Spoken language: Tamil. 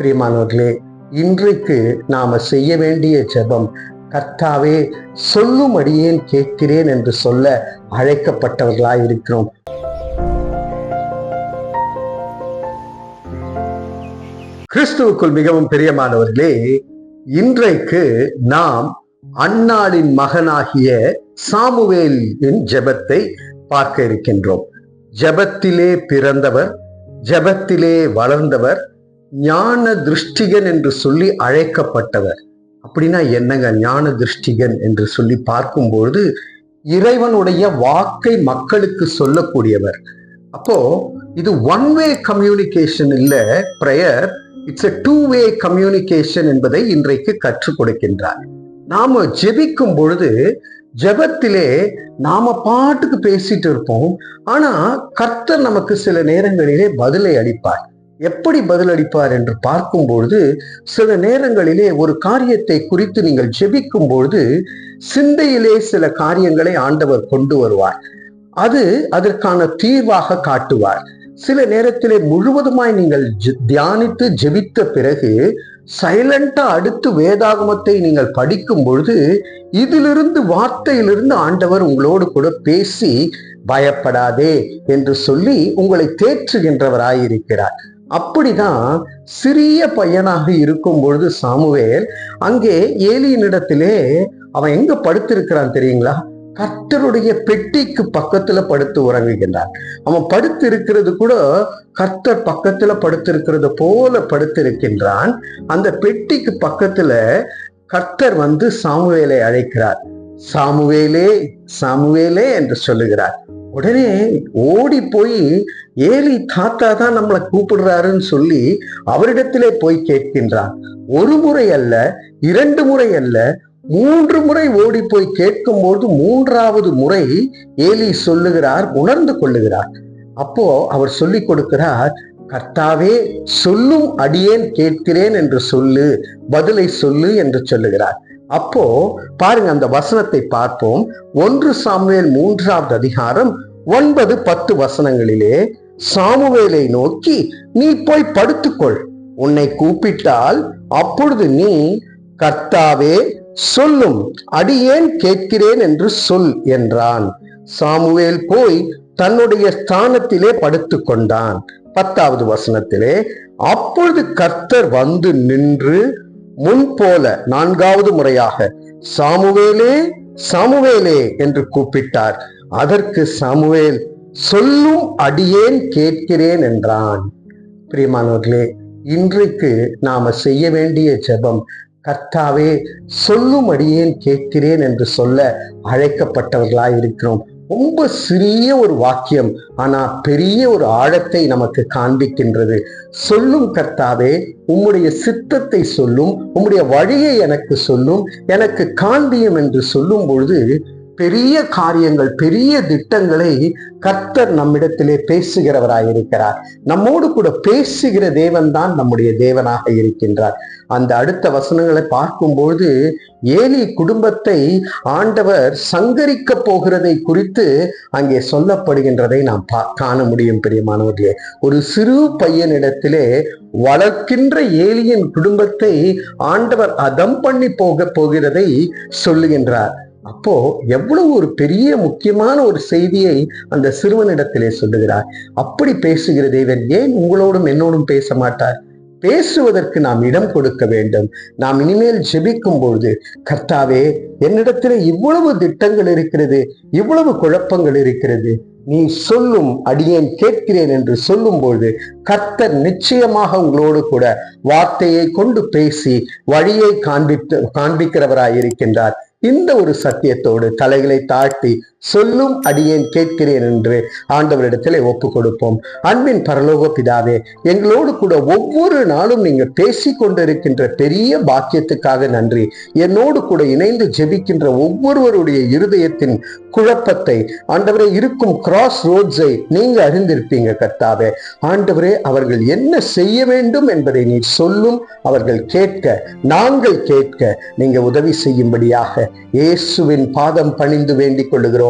பிரியமானவர்களே இன்றைக்கு நாம செய்ய வேண்டிய ஜெபம் கர்த்தாவே சொல்லும் அடியேன் கேட்கிறேன் என்று சொல்ல அழைக்கப்பட்டவர்களாய் இருக்கிறோம் கிறிஸ்துவுக்குள் மிகவும் பிரியமானவர்களே இன்றைக்கு நாம் அன்னாளின் மகனாகிய சாமுவேலின் ஜெபத்தை பார்க்க இருக்கின்றோம். ஜெபத்திலே பிறந்தவர் ஜெபத்திலே வளர்ந்தவர் ஞான திருஷ்டிகன் என்று சொல்லி அழைக்கப்பட்டவர். அப்படின்னா என்னங்க ஞான திருஷ்டிகன் என்று சொல்லி பார்க்கும்பொழுது இறைவனுடைய வாக்கை மக்களுக்கு சொல்லக்கூடியவர். அப்போ இது ஒன் வே கம்யூனிகேஷன் இல்ல prayer it's a two way communication என்பதை இன்றைக்கு கற்றுக் கொடுக்கின்றார். நாம ஜெபிக்கும் பொழுது ஜெபத்திலே நாம பாட்டுக்கு பேசிட்டு இருப்போம் ஆனா கர்த்தர் நமக்கு சில நேரங்களிலே பதிலை அளிப்பார். எப்படி பதிலளிப்பார் என்று பார்க்கும் பொழுது சில நேரங்களிலே ஒரு காரியத்தை குறித்து நீங்கள் ஜெபிக்கும் பொழுது சிந்தையிலே சில காரியங்களை ஆண்டவர் கொண்டு வருவார். அது அதற்கான தீர்வாக காட்டுவார். சில நேரத்திலே முழுவதுமாய் நீங்கள் தியானித்து ஜெபித்த பிறகு சைலண்டா அடுத்து வேதாகமத்தை நீங்கள் படிக்கும் பொழுது இதிலிருந்து வார்த்தையிலிருந்து ஆண்டவர் உங்களோடு கூட பேசி பயப்படாதே என்று சொல்லி உங்களை தேற்றுகின்றவராயிருக்கிறார். அப்படிதான் சிறிய பையனாக இருக்கும் பொழுது சாமுவேல் அங்கே ஏலியினிடத்திலே அவன் எங்க படுத்திருக்கிறான் தெரியுங்களா? கர்த்தருடைய பெட்டிக்கு பக்கத்துல படுத்து உறங்குகின்றான். அவன் படுத்து இருக்கிறது கூட கர்த்தர் பக்கத்துல படுத்திருக்கிறது போல படுத்திருக்கின்றான். அந்த பெட்டிக்கு பக்கத்துல கர்த்தர் வந்து சாமுவேலை அழைக்கிறார். சாமுவேலே சாமுவேலே என்று சொல்லுகிறார். உடனே ஓடி போய் ஏலி தாத்தா தான் நம்மளை கூப்பிடுறாருன்னு சொல்லி அவரிடத்திலே போய் கேட்கின்றான். ஒரு முறை அல்ல இரண்டு முறை அல்ல மூன்று முறை ஓடி போய் கேட்கும்போது மூன்றாவது முறை ஏலி சொல்லுகிறார் உணர்ந்து கொள்ளுகிறார். அப்போ அவர் சொல்லிக் கொடுக்கிறார் கர்த்தாவே சொல்லும் அடியேன் கேட்கிறேன் என்று சொல்லு பதிலை சொல்லு என்று சொல்லுகிறார். அப்போ பாருங்க அந்த வசனத்தை பார்ப்போம். ஒன்று சாமுவேல் மூன்றாவது அதிகாரம் ஒன்பது பத்து வசனங்களிலே சாமுவேலை நோக்கி நீ போய் படுத்துக்கொள். உன்னை கூப்பிட்டால் அப்பொழுது நீ கர்த்தாவே சொல்லும். அடியேன் கேட்கிறேன் என்று சொல் என்றான். சாமுவேல் போய் தன்னுடைய ஸ்தானத்திலே படுத்துக்கொண்டான். பத்தாவது வசனத்திலே அப்பொழுது கர்த்தர் வந்து நின்று முன் போல நான்காவது முறையாக சாமுவேலே சாமுவேலே என்று கூப்பிட்டார். அதற்கு சாமுவேல் சொல்லும் அடியேன் கேட்கிறேன் என்றான். பிரியமானவர்களே இன்றைக்கு நாம செய்ய வேண்டிய ஜெபம் கர்த்தாவே சொல்லும் அடியேன் கேட்கிறேன் என்று சொல்ல அழைக்கப்பட்டவர்களாய் இருக்கிறோம் ரொம்ப சிறிய ஒரு வாக்கியம் ஆனா பெரிய ஒரு ஆழத்தை நமக்கு காண்பிக்கின்றது. சொல்லும் கர்த்தாவே உம்முடைய சித்தத்தை சொல்லும் உம்முடைய வழியை எனக்கு சொல்லும் எனக்கு காண்பியும் என்று சொல்லும் பொழுது பெரிய காரியங்கள் பெரிய திட்டங்களை கர்த்தர் நம்மிடத்திலே பேசுகிறவராயிருக்கிறார். நம்மோடு கூட பேசுகிற தேவன் தான் நம்முடைய தேவனாக இருக்கின்றார். அந்த அடுத்த வசனங்களை பார்க்கும்போது ஏலி குடும்பத்தை ஆண்டவர் சங்கரிக்க போகிறதை குறித்து அங்கே சொல்லப்படுகின்றதை நாம் பா- காண முடியும் பிரியமானவர்களே. ஒரு சிறு பையனிடத்திலே வளர்க்கின்ற ஏலியின் குடும்பத்தை ஆண்டவர் அதம் பண்ணி போக போகிறதை சொல்லுகின்றார். அப்போ எவ்வளவு ஒரு பெரிய முக்கியமான ஒரு செய்தியை அந்த சிறுவனிடத்திலே சொல்லுகிறார். அப்படி பேசுகிற தேவன் ஏன் உங்களோடும் என்னோடும் பேச மாட்டார்? பேசுவதற்கு நாம் இடம் கொடுக்க வேண்டும். நாம் இனிமேல் ஜெபிக்கும் பொழுது கர்த்தாவே என்னிடத்தில் இவ்வளவு திட்டங்கள் இருக்கிறது இவ்வளவு குழப்பங்கள் இருக்கிறது. நீ சொல்லும் அடியேன் கேட்கிறேன் என்று சொல்லும் பொழுது கர்த்தர் நிச்சயமாக உங்களோடு கூட வார்த்தையை கொண்டு பேசி வழியை காண்பித்து காண்பிக்கிறவராய் இருக்கின்றார் இந்த ஒரு சத்தியத்தோடு தலைகளை தாழ்த்தி சொல்லும் அடியேன் கேட்கிறேன் என்று ஆண்டவரிடத்திலே ஒப்பு கொடுப்போம் அன்பின் பரலோக பிதாவே எங்களோடு கூட ஒவ்வொரு நாளும் நீங்க பேசி கொண்டிருக்கின்ற பெரிய பாக்கியத்துக்காக நன்றி. என்னோடு கூட இணைந்து ஜெபிக்கின்ற ஒவ்வொருவருடைய இருதயத்தின் குழப்பத்தை ஆண்டவரே இருக்கும் கிராஸ் ரோட்ஸை நீங்க அறிந்திருப்பீங்க கர்த்தாவே. ஆண்டவரே அவர்கள் என்ன செய்ய வேண்டும் என்பதை நீ சொல்லும் அவர்கள் கேட்க நாங்கள் கேட்க நீங்க உதவி செய்யும்படியாக இயேசுவின் பாதம் பணிந்து வேண்டிக் கொள்ளுகிறோம்.